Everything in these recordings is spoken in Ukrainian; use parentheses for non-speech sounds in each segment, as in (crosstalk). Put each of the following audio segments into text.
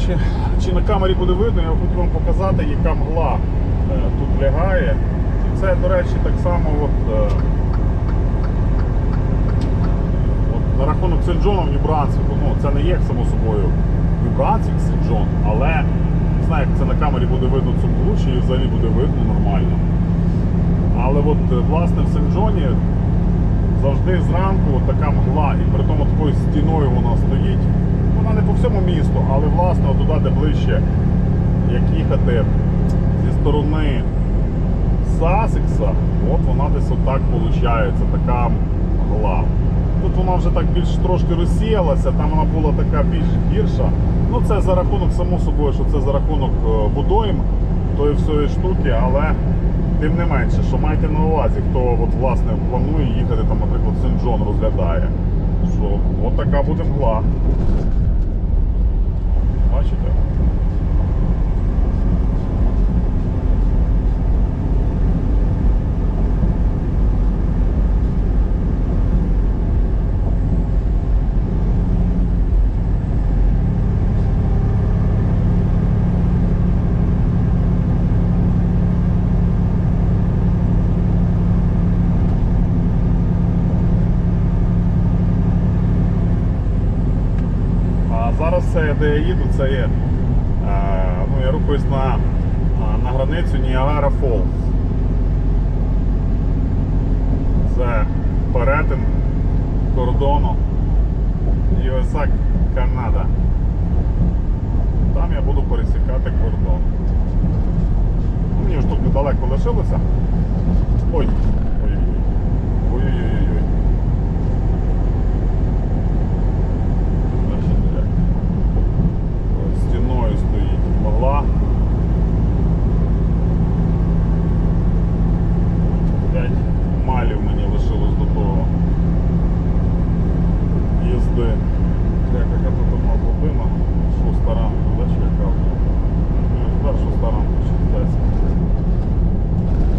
речі, чи на камері буде видно, я хочу вам показати, яка мгла е, тут лягає. І це, до речі, так само от, е, от на рахунок Сен-Джону в Нью-Брансвіку. Ну, це не є, само собою, Нью-Брансвік Сен-Джон, але не знаю, як це на камері буде видно цю мглу, чи взагалі буде видно нормально. Але от, е, власне, в Сен-Джоні завжди зранку от така мгла, і при тому такою стіною вона стоїть. Вона не по всьому місту, але власне туди, де ближче, як їхати зі сторони Сасекса, от вона десь отак виходить, така мгла. Тут вона вже так більш трошки розсіялася, там вона була така більш гірша. Ну це за рахунок, само собою, що це за рахунок е, водойм тої всієї штуки, але тим не менше, що майте на увазі, хто от, власне планує їхати, там, наприклад, Сен-Джон розглядає, що от така буде мгла. Бачите? А зараз це, де я їду, це е, ну, я рухаюсь на, на границю Ніагара Фолз. Це перетин кордону USA Канада. Там я буду пересікати кордон. Ну, Мені ж тут недалеко лишилося. Ой, ой-ой-ой. Ой-ой-ой. Бачите, як стіною стоїть могла. П'ять малів мені лишилось до того їзди. Як яка тут у нас глибина? Шоста ранку, да, чи яка? Ну, да, шоста ранку, чи десь.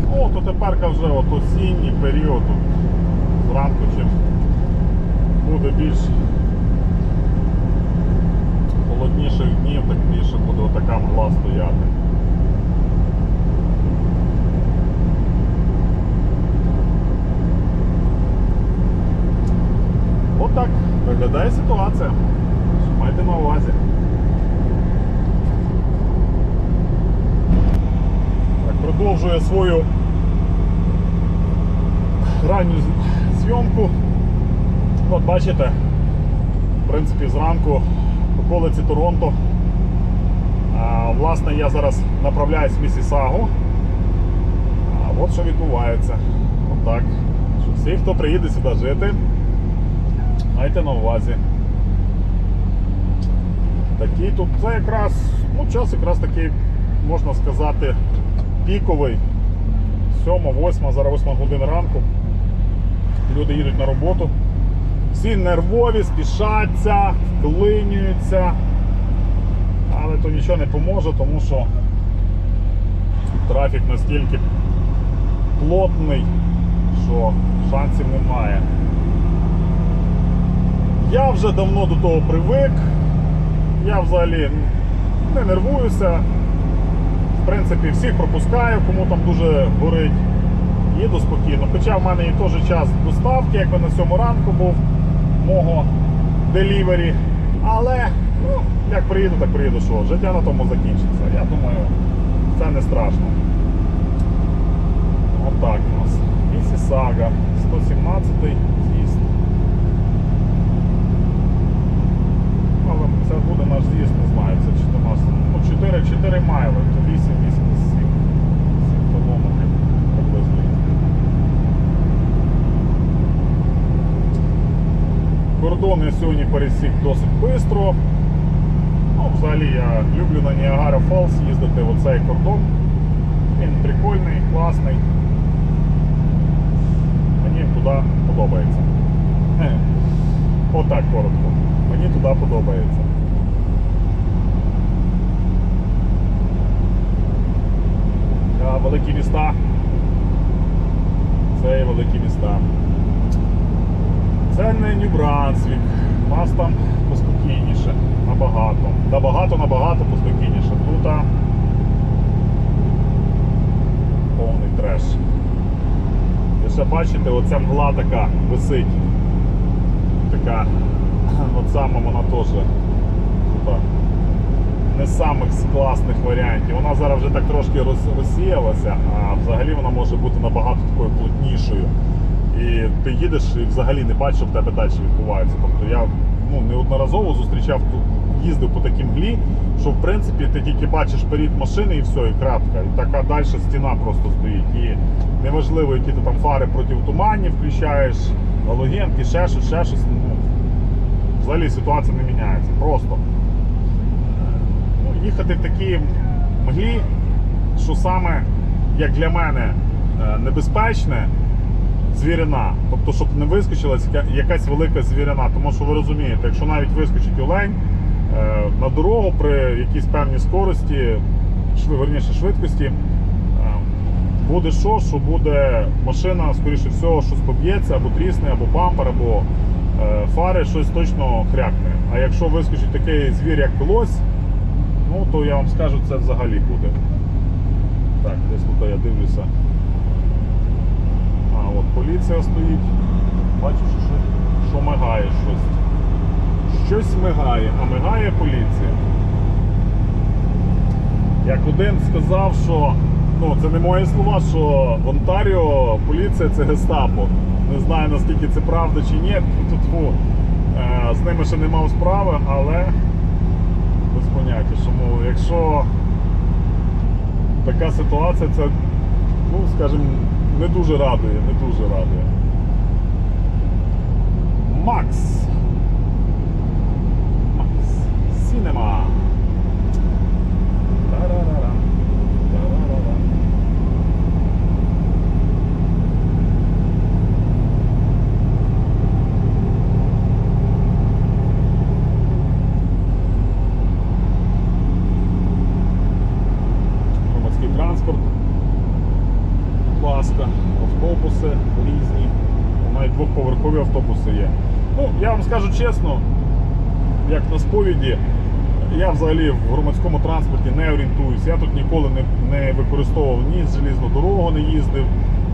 Ну, то тепер вже от осінній період, от зранку чим буде більш холодніших днів, так більше буде отака мгла стояти. Отак виглядає ситуація. Що Майте на увазі. Так, продовжує свою ранню зйомку. От бачите, в принципі, зранку околиці Торонто. А, власне, я зараз направляюсь в Місісагу. А от що відбувається. Що всі, хто приїде сюди жити, майте на увазі. Такий тут це якраз, ну, час якраз такий, можна сказати, піковий. 7-8, зараз 8 година ранку. Люди їдуть на роботу. Всі нервові, спішаться, вклинюються. Але то нічого не поможе, тому що трафік настільки плотний, що шансів немає. Я вже давно до того привик. Я взагалі не нервуюся. В принципі, всіх пропускаю, кому там дуже горить. Їду спокійно. Хоча в мене і теж час доставки, якби на сьому ранку був мого делівері. Але, ну, як приїду, так приїду, що життя на тому закінчиться. Я думаю, це не страшно. Отак у нас. Місісага, 117-й з'їзд. Але це буде наш з'їзд, не знаю, це чи то у нас ну, 4, 4 майли, то 8, 87 7 кілометрів приблизно. Кордон я сьогодні пересік досить швидко. Ну, взагалі я люблю на Ніагара Фолс їздити в оцей кордон. Він прикольний, класний. Мені туди подобається. Отак коротко. Мені туди подобається. А великі міста. Це є великі міста. Це не Нью-Брансвік. У нас там поспокійніше. Набагато. Набагато, набагато поспокійніше. Тут повний треш. І ще бачите, оця мгла така висить. Така, (clears throat) от саме вона теж тут не з самих класних варіантів. Вона зараз вже так трошки розсіялася, а взагалі вона може бути набагато такою плотнішою. І ти їдеш і взагалі не бачиш, що в тебе далі відбувається. Тобто я ну, неодноразово зустрічав їздив по такій мглі, що в принципі ти тільки бачиш перед машини і все, і крапка. І така далі стіна просто стоїть. І неважливо, які ти там фари проти туманів включаєш, галогенки, ще щось, ще щось. Ну, взагалі ситуація не міняється. Просто їхати в такій мглі, що саме, як для мене, е, небезпечне, звірина. Тобто, щоб не вискочила якась велика звірина. Тому що ви розумієте, якщо навіть вискочить олень е, на дорогу при якійсь певній скорості, верніше швидкості, е, буде що, що буде машина, скоріше всього, щось поб'ється, або трісне, або бампер, або фари, щось точно хрякне. А якщо вискочить такий звір, як лось, ну то я вам скажу, це взагалі буде. Так, десь тут я дивлюся. А, от поліція стоїть. Бачу, що, що, мигає щось. Щось мигає, а мигає поліція. Як один сказав, що ну це не мої слова, що в Онтаріо поліція це гестапо. Не знаю наскільки це правда чи ні. Тут е, з ними ще не мав справи, але поняття, що якщо така ситуація, це, ну, скажімо, не дуже радує, не дуже радує. Макс. Сінема. Тарарара. Тарарара. Громадський транспорт. Будь ласка, автобуси різні. Навіть двохповерхові автобуси є. Ну, я вам скажу чесно, як на сповіді, я взагалі в громадському транспорті не орієнтуюсь. Я тут ніколи не, не використовував ні желізну дорогу, не їздив,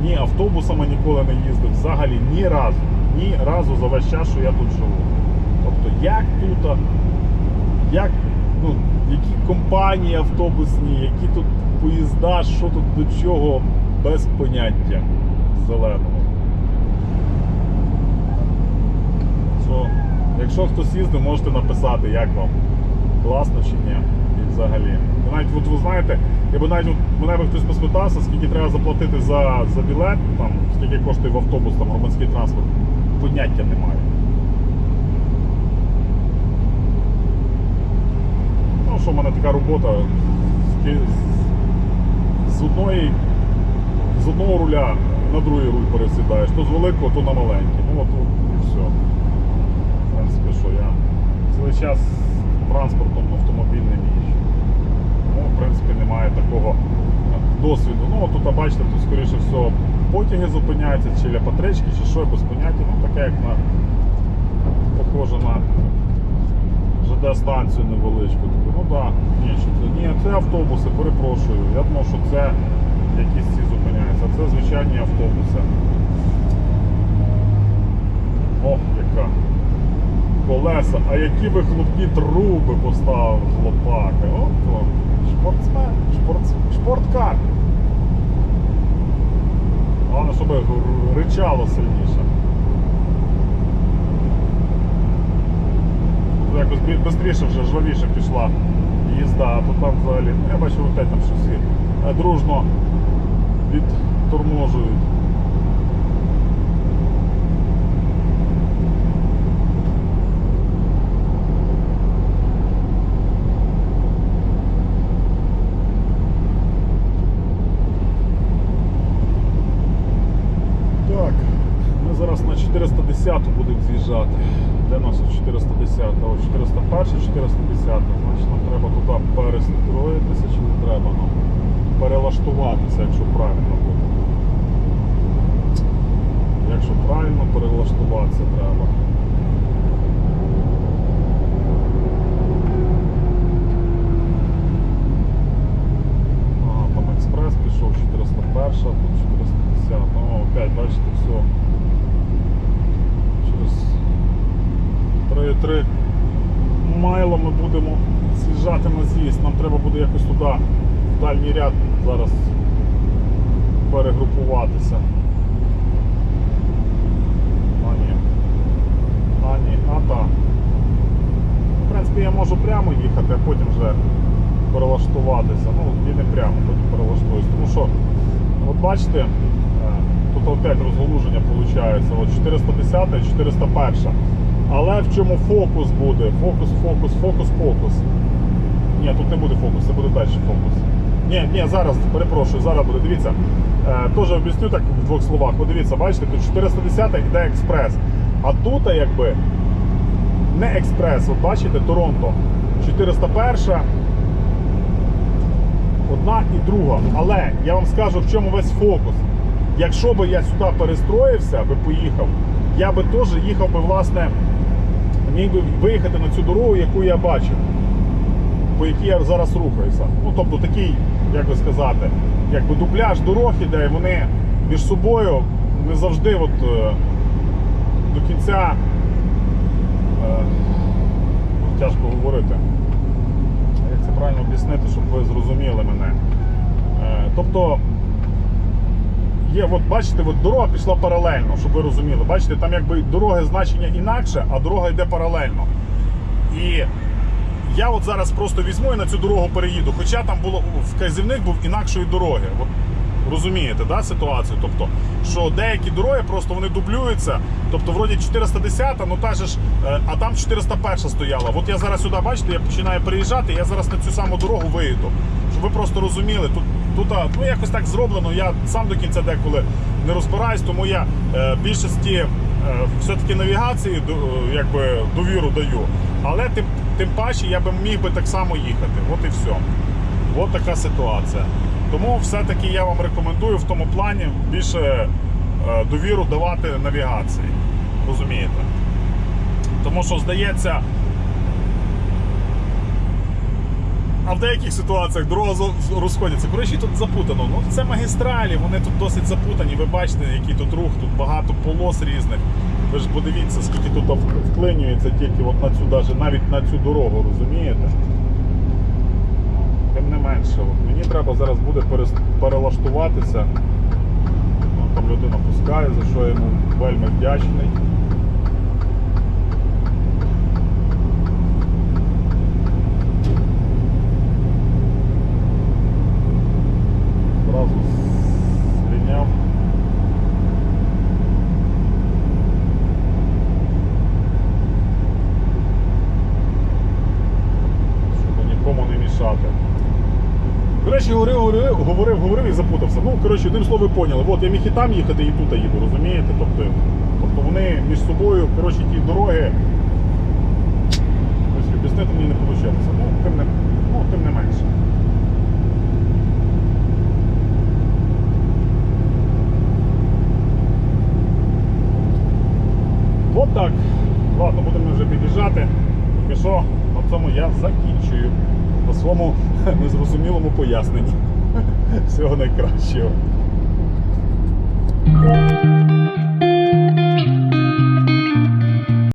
ні автобусами ніколи не їздив. Взагалі ні разу. Ні разу за весь час, що я тут живу. Тобто, як тут, як, ну, які компанії автобусні, які тут поїзда, що тут до чого, без поняття зеленого. Що, якщо хтось їздив, можете написати, як вам класно чи ні. І взагалі. Навіть, от ви знаєте, якби навіть от мене би хтось поспитався, скільки треба заплатити за, за білет, там, скільки коштує в автобус, там, громадський транспорт, поняття немає. Ну, що в мене така робота з, з, одної з одного руля на другий руль пересідаєш, то з великого, то на маленький. Ну от і все. Що я цілий час транспортом автомобільним їжджу. Ну, в принципі, немає такого е, досвіду. Ну, тут, бачите, тут, скоріше всього, потяги зупиняються, чи ляпатрички, чи що, без поняття. Ну, таке, як на похоже на ЖД-станцію невеличку. Ну так, да. ні, що це, ні, це автобуси, перепрошую. Я думав, що це якісь ці зупиняються. Це звичайні автобуси. Ох, яка колеса, а які вихлопні труби поставив хлопаки. От вам, спортсмен, шпорт, шпорткар. Головне, щоб ричало сильніше. Якось швидше вже жвавіше пішла їзда, а то там взагалі, ну, я бачу, опять там щось. Е, дружно відторможують. Так, ми зараз на 410 будуть з'їжджати. Де наша 410? О, 401, 410. Значить нам треба туди перестроїтися чи не треба нам перелаштуватися, якщо правильно буде. Якщо правильно перелаштуватися треба. 3 майла ми будемо з'їжджати на з'їзд. Нам треба буде якось туди, в ряд зараз перегрупуватися. А ні. А ні, а так. В принципі, я можу прямо їхати, а потім вже перелаштуватися. Ну, і не прямо, потім перелаштуюсь. Тому що, от бачите, е, тут опять розголуження виходить. От 410 і 401. Але в чому фокус буде? Фокус, фокус, фокус, фокус. Ні, тут не буде фокус, це буде далі фокус. Ні, ні, зараз, перепрошую, зараз буде. Дивіться. Е, теж об'ясню так в двох словах. Подивіться, бачите, тут 410 йде експрес. А тут якби не експрес, от бачите, Торонто. 401, одна і друга. Але я вам скажу, в чому весь фокус. Якщо би я сюди перестроївся, би поїхав, я би теж їхав би, власне, міг би виїхати на цю дорогу, яку я бачив, по якій я зараз рухаюся. Ну, тобто такий, як би сказати, якби дубляж дорог іде, і вони між собою не завжди от, е, до кінця е, тяжко говорити. Як це правильно об'яснити, щоб ви зрозуміли мене. Е, Тобто, є, от бачите, от дорога пішла паралельно, щоб ви розуміли. Бачите, там якби дороги значення інакше, а дорога йде паралельно. І я от зараз просто візьму і на цю дорогу переїду. Хоча там було вказівник був інакшої дороги. От, розумієте, да, ситуацію? Тобто, що деякі дороги просто вони дублюються. Тобто, вроді 410, ну та ж, е, а там 401 стояла. От я зараз сюди, бачите, я починаю переїжджати, я зараз на цю саму дорогу виїду. Щоб ви просто розуміли, тут, тут ну, якось так зроблено. Я сам до кінця деколи не розбираюсь, тому я е, більшості е, все-таки навігації до- е, якби, довіру даю. Але тим, тим паче я би міг би так само їхати. От і все. От така ситуація. Тому все-таки я вам рекомендую в тому плані більше е, довіру давати навігації. Розумієте? Тому що здається. А в деяких ситуаціях дорога розходиться. Коротше, тут запутано. Ну це магістралі, вони тут досить запутані. Ви бачите, який тут рух, тут багато полос різних. Ви ж подивіться, скільки тут вклинюється тільки от на цю, даже, навіть на цю дорогу, розумієте? Тим не менше, от мені треба зараз буде перелаштуватися. Ну, там людина пускає, за що я йому вельми вдячний. Зразу зрівняв. Щоб нікому не мішати. До речі, говорив, говорив, говорив, і запутався. Ну, коротше, одним словом, ви поняли. От я міг і там їхати, і тут їду, розумієте? Тобто, тобто вони між собою, коротше, ті дороги. Ось об'яснити мені не вийшло ну, тим не менше. От так. Ладно, будемо вже під'їжджати. Поки що на цьому я закінчую. По своєму незрозумілому поясненні. Всього найкращого.